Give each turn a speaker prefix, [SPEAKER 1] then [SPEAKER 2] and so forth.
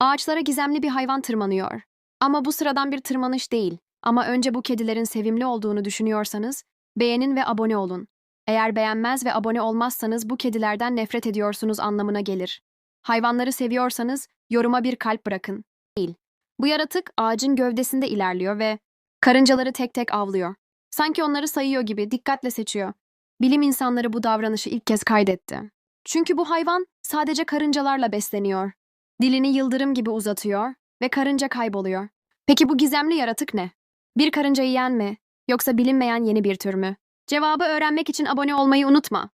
[SPEAKER 1] Ağaçlara gizemli bir hayvan tırmanıyor. Ama bu sıradan bir tırmanış değil. Ama önce bu kedilerin sevimli olduğunu düşünüyorsanız beğenin ve abone olun. Eğer beğenmez ve abone olmazsanız bu kedilerden nefret ediyorsunuz anlamına gelir. Hayvanları seviyorsanız yoruma bir kalp bırakın. Değil. Bu yaratık ağacın gövdesinde ilerliyor ve karıncaları tek tek avlıyor. Sanki onları sayıyor gibi dikkatle seçiyor. Bilim insanları bu davranışı ilk kez kaydetti. Çünkü bu hayvan sadece karıncalarla besleniyor. Dilini yıldırım gibi uzatıyor ve karınca kayboluyor. Peki bu gizemli yaratık ne? Bir karınca yiyen mi? Yoksa bilinmeyen yeni bir tür mü? Cevabı öğrenmek için abone olmayı unutma.